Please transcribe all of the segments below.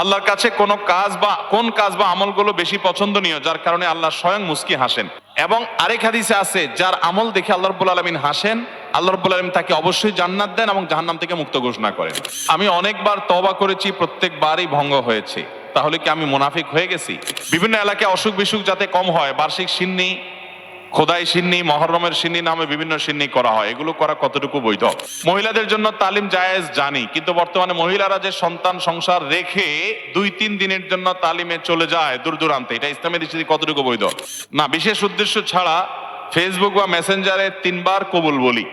আল্লাহর কাছে কোন কাজ বা কোন কাজ বা আমলগুলো বেশি পছন্দনীয়, যার কারণে আল্লাহ স্বয়ং মুস্কি হাসেন। এবং আরেক হাদিসে আছে, যার আমল দেখে আল্লাহ রব্বুল আলমিন হাসেন, আল্লাহ রব্বুল আলমিন তাকে অবশ্যই জান্নাত দেন এবং জাহান্নাম থেকে মুক্ত ঘোষণা করেন। আমি অনেকবার তবা করেছি, প্রত্যেকবারই ভঙ্গ হয়েছে। তাহলে কি আমি মুনাফিক হয়ে গেছি? বিভিন্ন এলাকায় অসুখ বিসুখ যাতে কম হয়, বার্ষিক সিন্নি খোদাই সিন্নি, মহরমের সিন্নি নামে বিভিন্ন সিন্নি করা হয়। এগুলো করা কতটুকু বৈধ? মহিলাদের জন্য তালিম জায়েজ, জানি। কিন্তু বর্তমানে মহিলারা যে সন্তান সংসার রেখে দুই তিন দিনের জন্য তালিমে চলে যায় দূর দূরান্তে, এটা ইসলামের দৃষ্টিতে কতটুকু বৈধ? না, বিশেষ উদ্দেশ্য ছাড়া ফেসবুক বা মেসেঞ্জারে তিনবার কবুল বলি।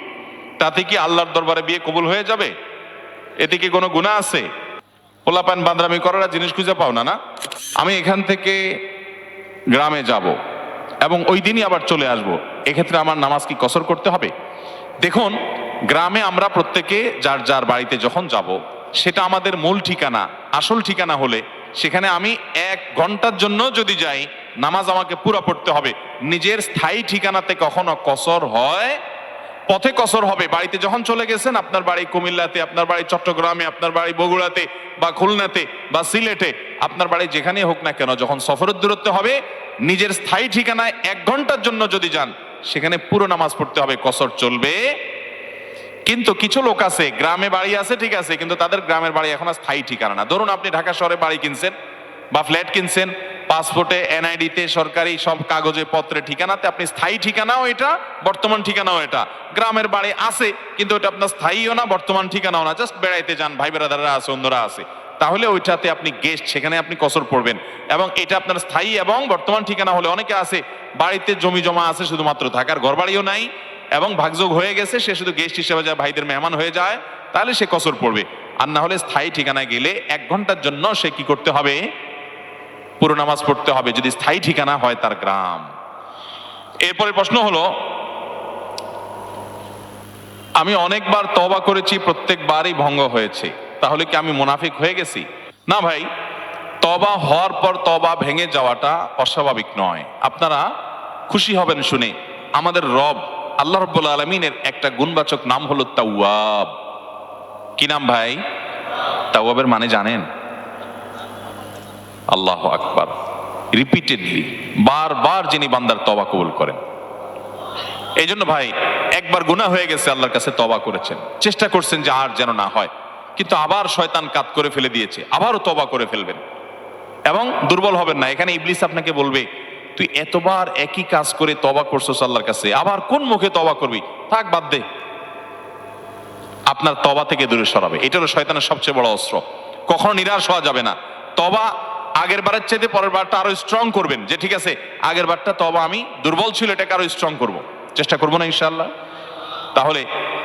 তাতে কি আল্লাহর দরবারে বিয়ে কবুল হয়ে যাবে? এতে কি কোনো গুণা আছে? পোলাপান বান্দরামি করার জিনিস খুঁজে পাও না না? আমি এখান থেকে গ্রামে যাব। এবং ওই দিনই আবার চলে আসব। এক্ষেত্রে আমার নামাজ কি কসর করতে হবে? দেখুন, গ্রামে আমরা প্রত্যেকে যার যার বাড়িতে যখন যাব, সেটা আমাদের মূল ঠিকানা, আসল ঠিকানা হলে সেখানে আমি এক ঘণ্টার জন্য যদি যাই, নামাজ আমাকে পুরো পড়তে হবে। নিজের স্থায়ী ঠিকানাতে কখনো কসর হয়, পথে কসর হবে। বাড়িতে যখন চলে গেছেন, আপনার বাড়ি কুমিল্লাতে, আপনার বাড়ি চট্টগ্রামে, আপনার বাড়ি বগুড়াতে বা খুলনাতে বা সিলেটে, আপনার বাড়ি যেখানেই হোক না কেন, যখন সফরের দূরত্ব হবে নিজের স্থায়ী ঠিকানায় এক ঘণ্টার জন্য যদি যান, সেখানে পুরো নামাজ পড়তে হবে, কসর চলবে। কিন্তু কিছু লোক আছে, গ্রামে বাড়ি আছে, ঠিক আছে, কিন্তু তাদের গ্রামের বাড়ি এখন স্থায়ী ঠিকানা না। ধরুন আপনি ঢাকা শহরে বাড়ি কিনছেন বা ফ্ল্যাট কিনছেন, পাসপোর্টে, এনআইডিতে, সরকারি সব কাগজে, পত্রে, ঠিকানাতে আপনি স্থায়ী ঠিকানাও এটা, বর্তমান ঠিকানাও এটা। গ্রামের বাড়ি আছে, কিন্তু ওটা আপনার স্থায়ীও না, বর্তমান ঠিকানাও না। জাস্ট বেড়াইতে যান ভাই বেড়াদাররা আছে অন্যরা আছে। তাহলে ওইটাতে আপনি গেস্ট সেখানে আপনি কসর পড়বেন। এবং এটা আপনার স্থায়ী এবং বর্তমান ঠিকানা হলে অনেকে আছে, বাড়িতে জমি জমা আছে শুধুমাত্র, থাকার ঘর বাড়িও নাই, এবং ভাগযোগ হয়ে গেছে, সে শুধু গেস্ট হিসেবে যায়, ভাইদের মেহমান হয়ে যায়, তাহলে সে কসর পড়বে। আর না হলে স্থায়ী ঠিকানায় গেলে এক ঘণ্টার জন্য সে কি করতে হবে? পুরো নামাজ পড়তে হবে, যদি স্থায়ী ঠিকানা হয় তার গ্রাম। এরপরে প্রশ্ন হলো, আমি অনেকবার তবা করেছি, প্রত্যেকবারই ভঙ্গ হয়েছে। তাহলে কি আমি মুনাফিক হয়ে গেছি? না ভাই তবা হওয়ার পর তবা ভেঙে যাওয়াটা অস্বাভাবিক নয়। আপনারা খুশি হবেন শুনে আমাদের রব আল্লাহ রব্বুল আলমিনের একটা গুণবাচক নাম হলো তাওয়াব। কি নাম ভাই? তাওয়াবের মানে জানেন? আল্লাহ আকবার। রিপিটেডলি বারবার যিনি বান্দার তবা কবুল করেন। এই জন্য ভাই, একবার গুনাহ হয়ে গেছে, আল্লাহর কাছে তবা করেছেন। চেষ্টা করছেন যে আর যেন না হয়। কিন্তু আবার শয়তান কাত করে ফেলে দিয়েছে, আবারও তবা করে ফেলবেন। এবং দুর্বল হবেন না। এখানে ইবলিস আপনাকে বলবে, তুই এতবার একই কাজ করে তবা করছ আল্লাহর কাছে, আবার কোন মুখে তবা করবি? থাক, বাদ দে। আপনার তবা থেকে দূরে সরাবে। এটা হলো শয়তানের সবচেয়ে বড় অস্ত্র। কখনো নিরাশ হওয়া যাবে না। তবা আগের বারের চাইতে পরের বারটা আরও স্ট্রং করবেন। যে ঠিক আছে, আগের বারটা তবা আমি, দুর্বল ছিল, এটাকে আরও স্ট্রং করব। চেষ্টা করব না ইনশাল্লাহ তাহলে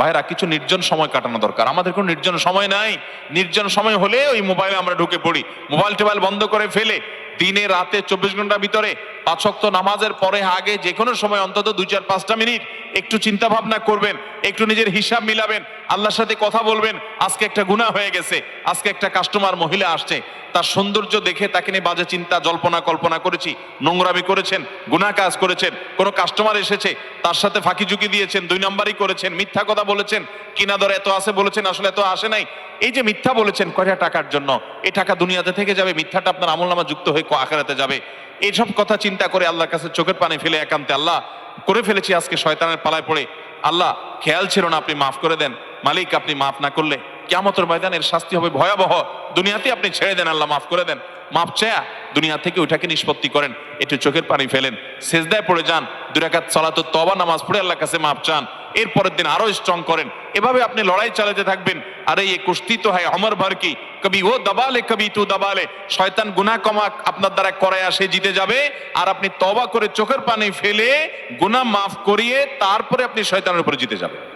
ভাইরা, কিছু নির্জন সময় কাটানো দরকার। আমাদের কোনো নির্জন সময় নাই। নির্জন সময় হলে ওই মোবাইলে আমরা ঢুকে পড়ি। মোবাইল টোবাইল বন্ধ করে ফেলে দিনে রাতে চব্বিশ ঘণ্টার ভিতরে পাঁচক্ত নামাজের পরে আগে যে কোনো সময় অন্তত দুই চার পাঁচটা মিনিট একটু চিন্তা ভাবনা করবেন, একটু নিজের হিসাব মিলাবেন, আল্লাহর সাথে কথা বলবেন, আজকে একটা গুণা হয়ে গেছে, আজকে একটা কাস্টমার মহিলা আসছে, তার সৌন্দর্য দেখে তাকে নিয়ে বাজে চিন্তা, জল্পনা, কল্পনা করেছি, নোংরামি করেছেন গুণা কাজ করেছেন, কোনো কাস্টমার এসেছে, তার সাথে ফাঁকি ঝুঁকি দিয়েছেন, দুই নম্বরই করেছেন, মিথ্যা কথা বলেছেন কিনা দর এত আছে বলেছেন, আসলে এত আসে নাই, এই যে মিথ্যা বলেছেন কয়টা টাকার জন্য এই টাকা দুনিয়াতে থেকে যাবে, মিথ্যাটা আপনার আমল নামা যুক্ত হয়ে আখারাতে যাবে এইসব কথা চিন্তা করে আল্লাহর কাছে চোখের পানি ফেলে একান্তে, আল্লাহ, করে ফেলেছি আজকে শয়তানের পালায় পড়ে। আল্লাহ, খেয়াল ছিল না আপনি মাফ করে দেন। মালিক, আপনি মাফ না করলে কেমতর ময়দানের শাস্তি হবে ভয়াবহ। দুনিয়াতে আপনি ছেড়ে দেন, আল্লাহ, মাফ করে দেন। মাফ চেয়া দুনিয়া থেকে ওইটাকে নিষ্পত্তি করেন। একটু চোখের পানি ফেলেন। সেজদায় পড়ে যান। দুরাকাত সালাত তবা নামাজ পড়ে আল্লাহ কাছে মাফ চান। এর পরের দিন আরও স্ট্রং করেন। এভাবে আপনি লড়াই চালাতে থাকবেন। আরে এই কুস্তি তো হয় অমর ভর কি? কবি, ও দবালে, কবি, তু দাবালে। শয়তান গুনা কমাক আপনার দ্বারা করায় আসে জিতে যাবে। আর আপনি তবা করে চোখের পানি ফেলে গুনা মাফ করিয়ে তারপরে আপনি শয়তানের উপরে জিতে যাবেন।